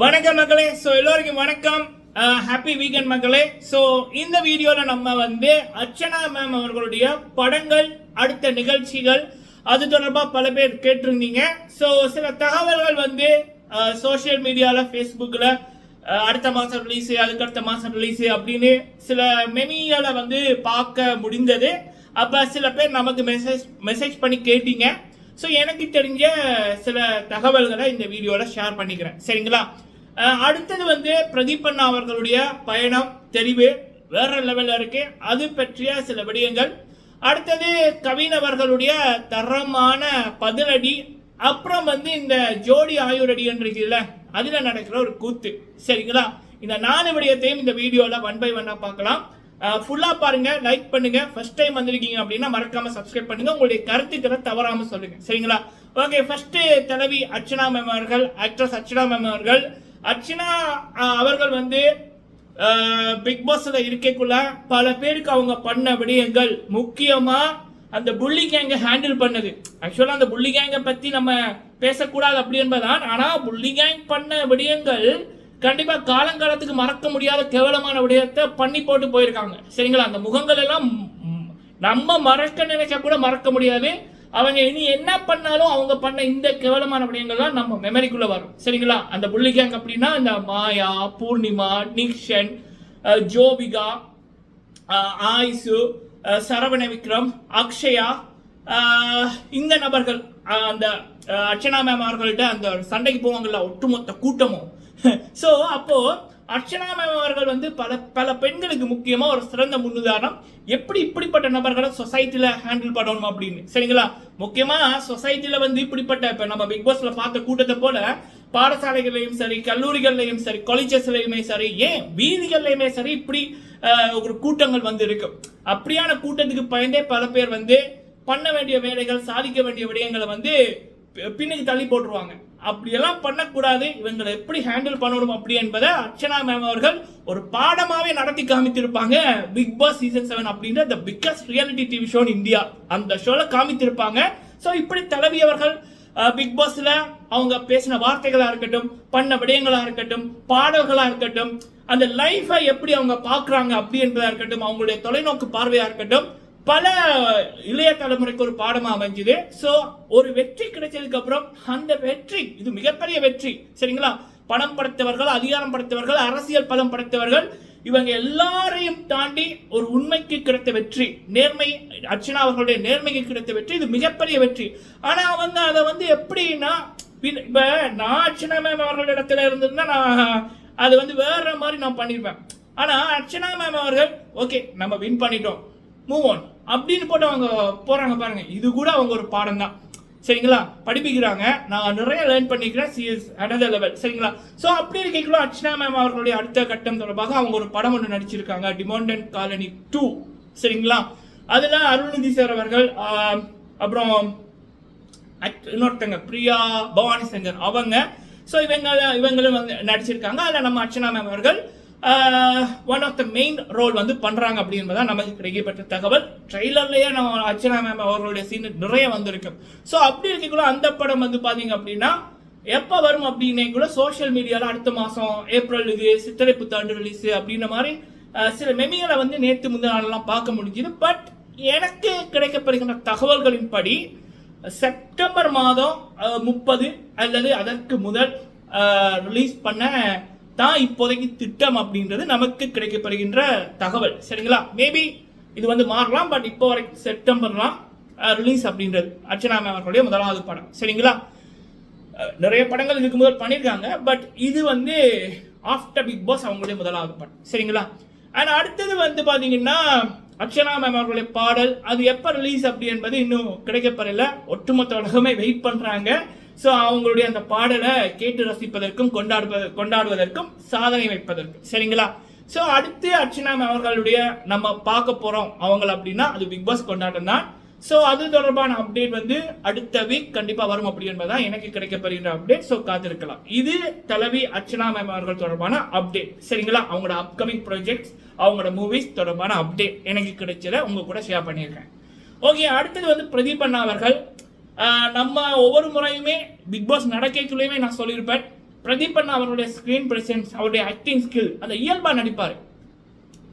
வணக்கம் மக்களே. ஸோ எல்லோருக்கும் வணக்கம். ஹாப்பி வீக்கெண்ட் மக்களே. ஸோ இந்த வீடியோவில் நம்ம வந்து அர்ச்சனா மேம் அவர்களுடைய படங்கள் அடுத்த நிகழ்ச்சிகள் அது தொடர்பாக பல பேர் கேட்டிருந்தீங்க. ஸோ சில தகவல்கள் வந்து சோஷியல் மீடியாவில் ஃபேஸ்புக்கில் அடுத்த மாதம் ரிலீஸு அதுக்கு அடுத்த மாதம் ரிலீஸு அப்படின்னு சில மெமிகளை வந்து பார்க்க முடிந்தது. அப்போ சில பேர் நமக்கு மெசேஜ் மெசேஜ் பண்ணி கேட்டீங்க. ஸோ எனக்கு தெரிஞ்ச சில தகவல்களை இந்த வீடியோவில் ஷேர் பண்ணிக்கிறேன். சரிங்களா? அடுத்தது வந்து பிரதீப் அண்ணா அவர்களுடைய பயணம் தெரிவு வேற லெவலில் இருக்கு. அது பற்றிய சில விடயங்கள். அடுத்தது கவின் அவர்களுடைய தரமான பதிலடி. அப்புறம் வந்து இந்த ஜோடி ஆயுரடின்னு இருக்குல்ல அதில் நடக்கிற ஒரு கூத்து. சரிங்களா? இந்த நாலு விடயத்தையும் இந்த வீடியோவில் ஒன் பை ஒன்னாக பார்க்கலாம். ஃபுல்லாக பாருங்க லைக் பண்ணுங்க. ஃபர்ஸ்ட் டைம் வந்திருக்கீங்க அப்படின்னா மறக்காம சப்ஸ்கிரைப் பண்ணுங்க. உங்களுடைய கருத்துக்களை தவறாம சொல்லுங்க. சரிங்களா? ஓகே ஃபர்ஸ்ட் தலைவி அர்ச்சனா மேம் அவர்கள் ஆக்ட்ரஸ் அர்ச்சனா மேம் அவர்கள். அர்ச்சனா அவர்கள் வந்து பிக் பாஸ்ல இருக்கக்குள்ள பல பேருக்கு அவங்க பண்ண விடயங்கள் முக்கியமா அந்த புள்ளி கேங்கை ஹேண்டில் பண்ணது. ஆக்சுவலாக அந்த புள்ளி கேங்கை பற்றி நம்ம பேசக்கூடாது அப்படி என்பதுதான். ஆனால் புள்ளி கேங் பண்ண விடயங்கள் கண்டிப்பா காலங்காலத்துக்கு மறக்க முடியாத கேவலமான விடயத்தை பண்ணி போட்டு போயிருக்காங்க. சரிங்களா? அந்த முகங்கள் எல்லாம் நம்ம மறக்க நினைச்சா கூட மறக்க முடியாது. அவங்க இனி என்ன பண்ணாலும் அவங்க பண்ண இந்த கேவலமான விடயங்கள் தான் நம்ம மெமரிக்குள்ள வரும். சரிங்களா? அந்த புள்ளி கேங் அப்படின்னா இந்த மாயா பூர்ணிமா நிக்ஷன் ஜோபிகா ஆயுசு சரவண விக்ரம் அக்ஷயா இந்த நபர்கள் அந்த அர்ச்சனா மேம் அவர்கள்ட்ட அந்த சண்டைக்கு போவாங்கல்ல ஒட்டுமொத்த கூட்டமும். ஸோ அப்போது அர்ச்சனா மேம் அவர்கள் வந்து பல பல பெண்களுக்கு முக்கியமாக ஒரு சிறந்த முன்னுதாரணம். எப்படி இப்படிப்பட்ட நபர்களை சொசைட்டியில் ஹேண்டில் பண்ணணும் அப்படின்னு. சரிங்களா? முக்கியமாக சொசைட்டியில் வந்து இப்படிப்பட்ட இப்போ நம்ம பிக் பாஸில் பார்த்த கூட்டத்தை போல பாடசாலைகள்லையும் சரி கல்லூரிகள்லையும் சரி காலேஜஸ்லையுமே சரி ஏன் வீதிகள்லையுமே சரி இப்படி ஒரு கூட்டங்கள் வந்து இருக்கு. அப்படியான கூட்டத்துக்கு பயந்தே பல பேர் வந்து பண்ண வேண்டிய வேலைகள் சாதிக்க வேண்டிய விடயங்களை வந்து பின்னுக்கு தள்ளி போட்டுருவாங்க. அப்படியெல்லாம் பண்ணக்கூடாது. இவங்களை எப்படி ஹேண்டில் பண்ணணும் அப்படி என்பதை அர்ச்சனா மேம் அவர்கள் ஒரு பாடமாகவே நடத்தி காமித்திருப்பாங்க. பிக் பாஸ் சீசன் செவன் அப்படின்ற the biggest reality TV show India அந்த ஷோவில் காமித்திருப்பாங்க. ஸோ இப்படி தலைவி அவர்கள் பிக் பாஸில் அவங்க பேசின வார்த்தைகளாக இருக்கட்டும் பண்ண விடயங்களாக இருக்கட்டும் பாடல்களாக இருக்கட்டும் அந்த லைஃப்பை எப்படி அவங்க பார்க்குறாங்க அப்படி என்பதாக இருக்கட்டும் அவங்களுடைய தொலைநோக்கு பார்வையாக இருக்கட்டும் பல இளைய தலைமுறைக்கு ஒரு பாடமா அமைஞ்சுது. சோ ஒரு வெற்றி கிடைச்சதுக்கு அப்புறம் அந்த வெற்றி இது மிகப்பெரிய வெற்றி சரிங்களா? பணம் படைத்தவர்கள் அதிகாரம் படைத்தவர்கள் அரசியல் பலம் படைத்தவர்கள் இவங்க எல்லாரையும் தாண்டி ஒரு உண்மைக்கு கிடைத்த வெற்றி நேர்மை அர்ச்சனா அவர்களுடைய நேர்மைக்கு கிடைத்த வெற்றி இது மிகப்பெரிய வெற்றி. ஆனா அவங்க அதை வந்து எப்படின்னா பின்- இப்ப நான் அர்ச்சனா மேம் அவர்கள் இடத்துல இருந்திருந்தா நான் அது வந்து வேற மாதிரி நான் பண்ணிருப்பேன். ஆனா அர்ச்சனா மேம் அவர்கள் ஓகே நம்ம வின் பண்ணிட்டோம். மூவ் ஆன் அப்படின்னு போட்டு அவங்க போகிறாங்க பாருங்க. இது கூட அவங்க ஒரு பாடம் தான் சரிங்களா? படிப்பிக்கிறாங்க. நான் நிறைய லேர்ன் பண்ணிக்கிறேன். சிஎஸ் அனதர் லெவல் சரிங்களா? ஸோ அப்படி இருக்கீங்களோ அர்ச்சனா மேம் அவர்களுடைய அடுத்த கட்டம் தொடர்பாக அவங்க ஒரு படம் ஒன்று நடிச்சிருக்காங்க. டிமாண்டன் காலனி டூ சரிங்களா? அதில் அருள்நிதி சார் அவர்கள் அப்புறம் இன்னொருத்தங்க பிரியா பவானி சங்கர் அவங்க ஸோ இவங்க இவங்களும் வந்து நடிச்சிருக்காங்க. அதில் நம்ம அர்ச்சனா மேம் அவர்கள் one of the main role வந்து பண்ணுறாங்க அப்படின்றதான் நமக்கு கிடைக்கப்பட்ட தகவல். ட்ரெய்லர்லேயே நம்ம அர்ச்சனா மேம் அவர்களுடைய சீன் நிறைய வந்திருக்கு. ஸோ அப்படி இருக்கக்குள்ள அந்த படம் வந்து பார்த்தீங்க அப்படின்னா எப்போ வரும் அப்படின்னே கூட சோஷியல் மீடியாவில் அடுத்த மாதம் ஏப்ரல் இது சித்திரை புத்தாண்டு ரிலீஸ் அப்படின்ற மாதிரி சில மெமிகளை வந்து நேற்று முந்தின நாளெல்லாம் பார்க்க முடிஞ்சுது. பட் எனக்கு கிடைக்கப்படுகின்ற தகவல்களின்படி செப்டம்பர் மாதம் முப்பது அல்லது அதற்கு முதல் ரிலீஸ் பண்ண தான் இப்போதைக்கு திட்டம் அப்படின்றது நமக்கு கிடைக்கப்படுகின்ற தகவல். சரிங்களா? மேபி இது வந்து மாறலாம் பட் இப்போ வரைக்கும் செப்டம்பர்லாம் ரிலீஸ் அப்படின்றது அர்ச்சனா மேம் அவர்களுடைய முதலாவது படம். சரிங்களா? நிறைய படங்கள் இதுக்கு முதல் பண்ணியிருக்காங்க பட் இது வந்து ஆஃப்டர் பிக் பாஸ் அவங்களுடைய முதலாவது படம். சரிங்களா? அண்ட் அடுத்தது வந்து பார்த்தீங்கன்னா அர்ச்சனா மேம் அவர்களுடைய பாடல் அது எப்போ ரிலீஸ் அப்படி என்பது இன்னும் கிடைக்கப்படல ஒட்டுமொத்த உலகமே வெயிட் பண்ணுறாங்க ஸோ அவங்களுடைய அந்த பாடலை கேட்டு ரசிப்பதற்கும் கொண்டாடுவது கொண்டாடுவதற்கும் சாதனை வைப்பதற்கும். சரிங்களா? ஸோ அடுத்து அர்ச்சனா மேம் அவர்களுடைய நம்ம பார்க்க போகிறோம் அவங்கள அப்படின்னா அது பிக் பாஸ் கொண்டாட்டம் தான். ஸோ அது தொடர்பான அப்டேட் வந்து அடுத்த வீக் கண்டிப்பாக வரும் அப்படி என்பதுதான் எனக்கு கிடைக்கப்படுகின்ற அப்டேட் ஸோ காத்திருக்கலாம். இது தலைவி அர்ச்சனா மேம் அவர்கள் தொடர்பான அப்டேட் சரிங்களா? அவங்களோட அப்கமிங் ப்ராஜெக்ட்ஸ் அவங்களோட மூவிஸ் தொடர்பான அப்டேட் எனக்கு கிடைச்சத உங்க கூட ஷேர் பண்ணியிருக்கேன். ஓகே அடுத்தது வந்து பிரதீப் அண்ணா அவர்கள். நம்ம ஒவ்வொரு முறையுமே பிக் பாஸ் நடக்கைக்குள்ளேயுமே நான் சொல்லியிருப்பேன். பிரதீப் அண்ணா அவருடைய ஸ்கிரீன் பிரசன்ஸ் அவருடைய ஆக்டிங் ஸ்கில் அந்த இயல்பாக நடிப்பார்.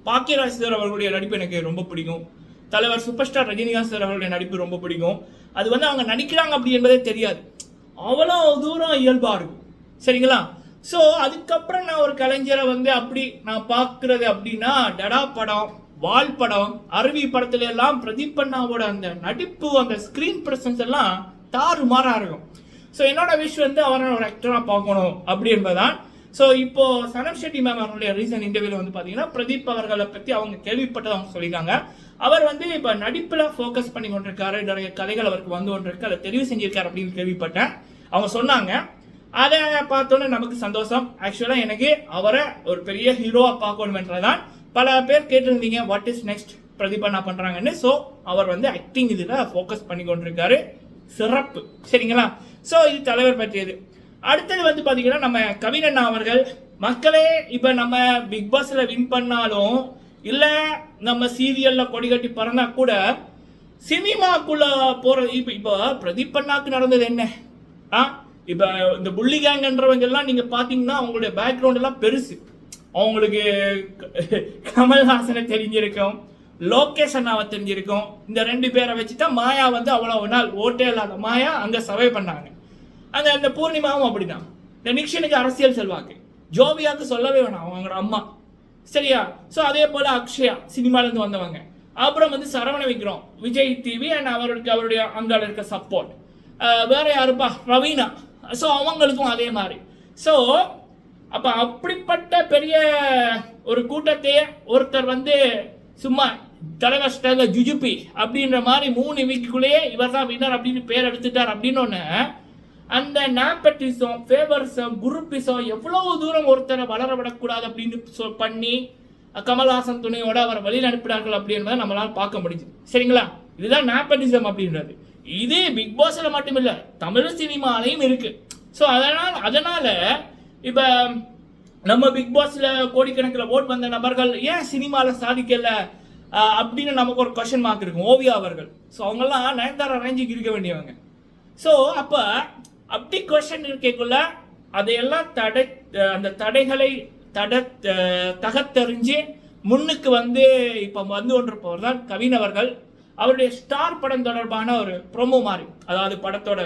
பாக்கியராஜ் சார் அவர்களுடைய நடிப்பு எனக்கு ரொம்ப பிடிக்கும். தலைவர் சூப்பர் ஸ்டார் ரஜினிகாந்த் சார் அவருடைய நடிப்பு ரொம்ப பிடிக்கும். அது வந்து அவங்க நடிக்கிறாங்க அப்படி என்பதே தெரியாது. அவ்வளோ தூரம் இயல்பாக இருக்கும். சரிங்களா? ஸோ அதுக்கப்புறம் நான் ஒரு கலைஞரை வந்து அப்படி நான் பார்க்குறது அப்படின்னா டடா படம். வால் படம் அருவி படத்துல எல்லாம் பிரதீப் அண்ணாவோட அந்த நடிப்பு அந்த ஸ்கிரீன் பிரசன்ஸ் எல்லாம் தாறுமாறா இருக்கும். ஸோ என்னோட விஷ் வந்து அவரை ஒரு ஆக்டராக பார்க்கணும் அப்படி என்பதுதான். ஸோ இப்போ சனம் ஷெட்டி மேம் அவருடைய ரீசன் இன்டர்வியூல வந்து பார்த்தீங்கன்னா பிரதீப் அவர்களை பற்றி அவங்க கேள்விப்பட்டது அவங்க சொல்லியிருக்காங்க. அவர் வந்து இப்போ நடிப்பில் ஃபோக்கஸ் பண்ணி கொண்டிருக்காரு நிறைய கதைகள் அவருக்கு வந்து கொண்டிருக்கு அதை தெரிவு செஞ்சிருக்காரு அப்படின்னு கேள்விப்பட்டேன். அவங்க சொன்னாங்க. அதை பார்த்தோன்னே நமக்கு சந்தோஷம். ஆக்சுவலாக எனக்கு அவரை ஒரு பெரிய ஹீரோவாக பார்க்கணுமென்றதான் பல பேர் கேட்டிருந்தீங்க வாட் இஸ் நெக்ஸ்ட் பிரதீப் என்ன பண்ணுறாங்கன்னு ஸோ அவர் வந்து ஆக்டிங் இதில் ஃபோக்கஸ் பண்ணி கொண்டிருக்காரு. சிறப்பு. சரிங்களா? ஸோ இது தலைவர் பற்றியது. அடுத்தது வந்து பார்த்தீங்கன்னா நம்ம கவினண்ணா அவர்கள் மக்களே இப்போ நம்ம பிக் பாஸில் வின் பண்ணாலும் இல்லை நம்ம சீரியலில் கொடி கட்டி பறந்தா கூட சினிமாக்குள்ள போகிறது இப்போ இப்போ பிரதீப் அண்ணாக்கு நடந்தது என்ன? ஆ? இப்போ இந்த புள்ளி கேங்கன்றவங்க எல்லாம் நீங்கள் பார்த்தீங்கன்னா அவங்களுடைய பேக்ரவுண்ட் எல்லாம் பெருசு. அவங்களுக்கு கமல்ஹாசனை தெரிஞ்சிருக்கும் லோகேஷ் அண்ணாவை தெரிஞ்சிருக்கும். இந்த ரெண்டு பேரை வச்சு தான் மாயா வந்து அவ்வளோ நாள் ஓட்டே இல்லாத மாயா அங்கே சர்வை பண்ணாங்க. அந்த அந்த பூர்ணிமாவும் அப்படிதான். இந்த நிக்ஷனுக்கு அரசியல் செல்வாக்கு. ஜோபியாவுக்கு சொல்லவே வேணாம் அவங்களோட அம்மா. சரியா? ஸோ அதே போல் அக்ஷயா சினிமாலேருந்து வந்தவங்க. அப்புறம் வந்து சரவண விக்ரம் விஜய் டிவி அண்ட் அவருக்கு அவருடைய அங்கால இருக்க சப்போர்ட் வேற யாருப்பா? ரவீனா. ஸோ அவங்களுக்கும் அதே மாதிரி. ஸோ அப்ப அப்படிப்பட்ட பெரிய ஒரு கூட்டத்தையே ஒருத்தர் வந்து சும்மா தலைவர் ஜுஜுபி அப்படின்ற மாதிரி மூணு வீக்குள்ளேயே இவர் தான் வின்னர் அப்படின்னு பேர் எடுத்துட்டார் அப்படின்னு ஒன்று அந்த நாப்பட்டிசம் ஃபேவர்ஸம் குருப்பிசம் எவ்வளவு தூரம் ஒருத்தரை வளர விடக்கூடாது அப்படின்னு சொ- பண்ணி கமல்ஹாசன் துணையோட அவரை வழியில் அனுப்பினார்கள் அப்படின்றத நம்மளால் பார்க்க முடிஞ்சுது சரிங்களா? இதுதான் நாப்பட்டிசம் அப்படின்றது. இது பிக் பாஸில் மட்டும் இல்லை தமிழ் சினிமாலையும் இருக்குது ஸோ அதனால் அதனால் இப்போ நம்ம பிக் பாஸில் கோடிக்கணக்கில் ஓட் வந்த நபர்கள் ஏன் சினிமாவில் சாதிக்கல? அப்படின்னு நமக்கு ஒரு கொஷின் மார்க் இருக்கும். ஓவியா அவர்கள். ஸோ அவங்கெல்லாம் நயன்தாரா ரேஞ்சுக்கு இருக்க வேண்டியவங்க. ஸோ அப்போ அப்படி கொஷின் இருக்கக்குள்ள அதையெல்லாம் தடை அந்த தடைகளை தட அஹ் தகத்தெறிஞ்சு முன்னுக்கு வந்து இப்போ வந்து கொண்டிருப்பவர் தான் கவின் அவர்கள். அவருடைய ஸ்டார் படம் தொடர்பான ஒரு ப்ரொமோ மாதிரி அதாவது படத்தோட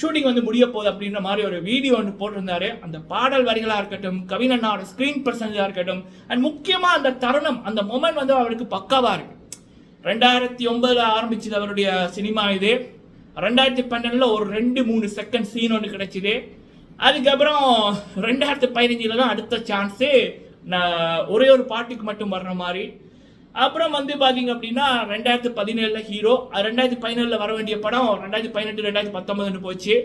ஷூட்டிங் வந்து முடிய போகுது அப்படின்ற மாதிரி ஒரு வீடியோ ஒன்று போட்டிருந்தாரு. அந்த பாடல் வரிகளாக இருக்கட்டும் கவினண்ணாவோட ஸ்க்ரீன் ஸ்கிரீன் இருக்கட்டும் அண்ட் முக்கியமாக அந்த தருணம் அந்த மொமெண்ட் வந்து அவருக்கு பக்காவாக இருக்கு. ரெண்டாயிரத்தி ஒன்பதில் ஆரம்பிச்சது அவருடைய சினிமா இது. ரெண்டாயிரத்தி பன்னெண்டில் ஒரு ரெண்டு மூணு செகண்ட் சீன் ஒன்று கிடைச்சிது. அதுக்கப்புறம் ரெண்டாயிரத்தி பதினஞ்சில் தான் அடுத்த சான்ஸு நான் ஒரே ஒரு பாட்டுக்கு மட்டும் வர்ற மாதிரி. அப்புறம் வந்து பார்த்தீங்க அப்படின்னா ரெண்டாயிரத்து பதினேழில் ஹீரோ ரெண்டாயிரத்தி பதினேழில் வர வேண்டிய படம் ரெண்டாயிரத்தி பதினெட்டு ரெண்டாயிரத்தி பத்தொம்பதுன்னு போச்சு.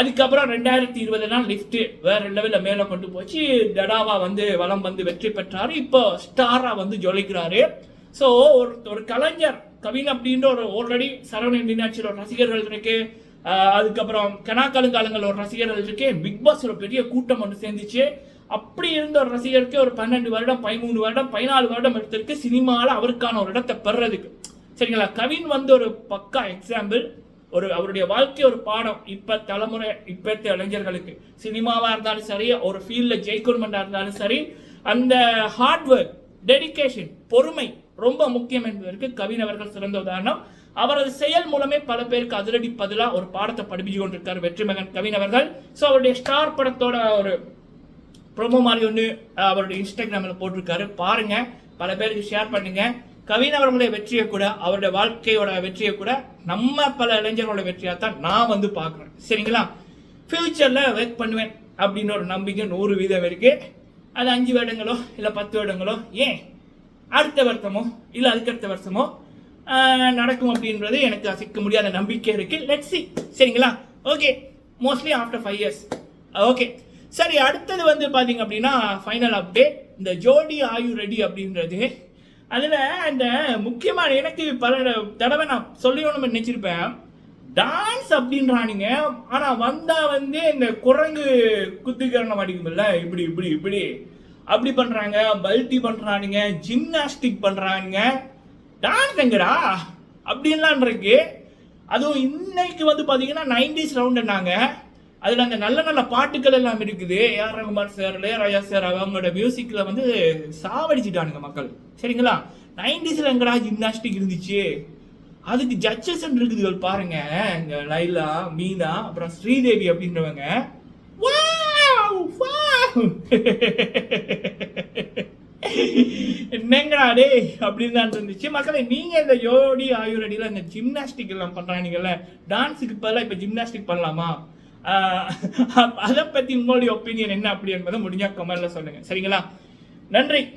அதுக்கப்புறம் ரெண்டாயிரத்தி இருபதுனா லிஃப்ட்டு வேறு லெவலில் மேலே கொண்டு போச்சு. டடாவா வந்து வளம் வந்து வெற்றி பெற்றார். இப்போ ஸ்டாராக வந்து ஜொலிக்கிறாரு. ஸோ ஒரு ஒரு கலைஞர் கவின் அப்படின்ற ஒரு ஆல்ரெடி சரவணன் மீனாட்சியில் ஒரு ரசிகர்கள் இருக்கு. அதுக்கப்புறம் கனாக்கலுங்காலங்கள் ஒரு ரசிகர்கள் இருக்கு. பிக் பாஸ் ஒரு பெரிய கூட்டம் ஒன்று சேர்ந்துச்சு. அப்படி இருந்த ஒரு ரசிகருக்கு ஒரு பன்னெண்டு வருடம் பதிமூணு வருடம் பதினாலு வருடம் எடுத்திருக்கு சினிமாவில் அவருக்கான ஒரு இடத்தை பெறதுக்கு. சரிங்களா? கவின் வந்து ஒரு பக்கா எக்ஸாம்பிள் ஒரு அவருடைய வாழ்க்கை ஒரு பாடம். இப்போ தலைமுறை இப்பத்த இளைஞர்களுக்கு. சினிமாவாக இருந்தாலும் சரி ஒரு ஃபீல்டில் ஜெயிக்கணுமெண்டா இருந்தாலும் சரி அந்த ஹார்ட் ஒர்க் டெடிகேஷன் பொறுமை ரொம்ப முக்கியம் என்பதற்கு கவின் அவர்கள் சிறந்த உதாரணம். அவரது செயல் மூலமே பல பேருக்கு அதிரடி பதிலாக ஒரு பாடத்தை படிப்பிச்சு கொண்டிருக்கார் வெற்றிமகன் கவின் அவர்கள். ஸோ அவருடைய ஸ்டார் படத்தோட ஒரு ப்ரொமோ மாதிரி ஒன்று அவருடைய இன்ஸ்டாகிராமில் போட்டிருக்காரு. பாருங்க பல பேருக்கு ஷேர் பண்ணுங்க. கவின் அவர்களுடைய வெற்றியை கூட அவருடைய வாழ்க்கையோட வெற்றியை கூட நம்ம பல இளைஞர்களோட வெற்றியாக தான் நான் வந்து பார்க்குறேன். சரிங்களா? ஃப்யூச்சரில் ஒர்க் பண்ணுவேன் அப்படின்னு ஒரு நம்பிக்கை நூறு வீதம் இருக்குது அது அஞ்சு வருடங்களோ இல்லை பத்து வருடங்களோ ஏன்? அடுத்த வருஷமோ இல்லை அதுக்கடுத்த வருஷமோ நடக்கும் அப்படின்றது எனக்கு அசைக்க முடியாத நம்பிக்கை இருக்குது லெட் சி சரிங்களா? Okay mostly after five years okay சரி அடுத்தது வந்து பார்த்தீங்க அப்படின்னா ஃபைனல் அப்டேட் இந்த ஜோடி ஆயு ரெடி அப்படின்றது. அதில் அந்த முக்கியமான எனக்கு பல தடவை நான் சொல்லணும்னு நினச்சிருப்பேன். டான்ஸ் அப்படின்றானுங்க. ஆனால் வந்தால் வந்து இந்த குரங்கு குத்துக்கிறன மாட்டேங்குமில்ல இப்படி இப்படி இப்படி. அப்படி பண்ணுறாங்க பல்டி பண்ணுறானுங்க ஜிம்னாஸ்டிக் பண்ணுறானுங்க டான்ஸ் எங்கடா? அப்படின்லாம் இருக்கு. அதுவும் இன்னைக்கு வந்து பார்த்தீங்கன்னா நைன்டிஸ் ரவுண்டுனாங்க அதில் அந்த நல்ல நல்ல பாட்டுக்கள் எல்லாம் இருக்குது. AR Rahman sir Ilaiyaraaja sir அவங்களோட மியூசிக்கில் வந்து சாவடிச்சிட்டானுங்க மக்கள். சரிங்களா? நைன்டிஸில் எங்கடா ஜிம்னாஸ்டிக் இருந்துச்சு? அதுக்கு ஜட்ஜஸ் இருக்குதுகள் பாருங்க. இந்த லைலா மீனா அப்புறம் ஸ்ரீதேவி அப்படின்றவங்க. என்னங்கடா டேய் அப்படின்னு தான் இருந்துச்சு. மக்களை நீங்க இந்த யோடி ஆயுரடியில் இந்த ஜிம்னாஸ்டிக் எல்லாம் பண்றாங்கல்ல டான்ஸுக்கு பதிலாக இப்ப ஜிம்னாஸ்டிக் பண்ணலாமா? அதை பத்தி உங்களுடைய ஒப்பீனியன் என்ன அப்படி என்பதை முடிஞ்சா கமெண்டில் சொல்லுங்க. சரிங்களா? நன்றி.